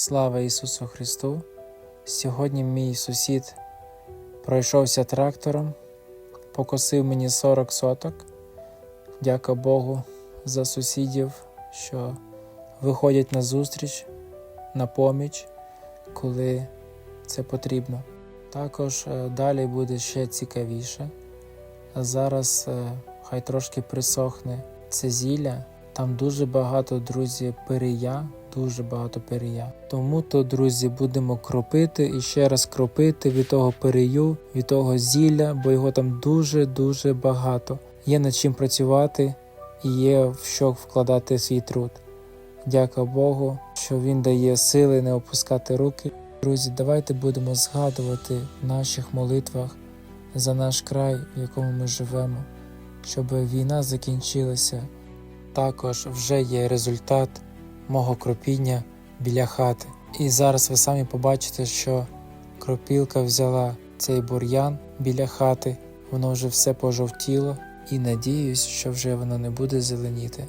Слава Ісусу Христу! Сьогодні мій сусід пройшовся трактором, покосив мені 40 соток. Дяка Богу за сусідів, що виходять на зустріч, на поміч, коли це потрібно. Також е, далі буде ще цікавіше. Зараз е, хай трошки присохне це зілля. Там дуже багато, друзі, перія, дуже багато перія. Тому то, друзі, будемо кропити і ще раз кропити від того перію, від того зілля, бо його там дуже-дуже багато. Є над чим працювати і є в що вкладати свій труд. Дяка Богу, що Він дає сили не опускати руки. Друзі, давайте будемо згадувати в наших молитвах за наш край, в якому ми живемо, щоб війна закінчилася. Також вже є результат мого кропіння біля хати. І зараз ви самі побачите, що кропілка взяла цей бур'ян біля хати, воно вже все пожовтіло, і надіюсь, що вже воно не буде зеленіти.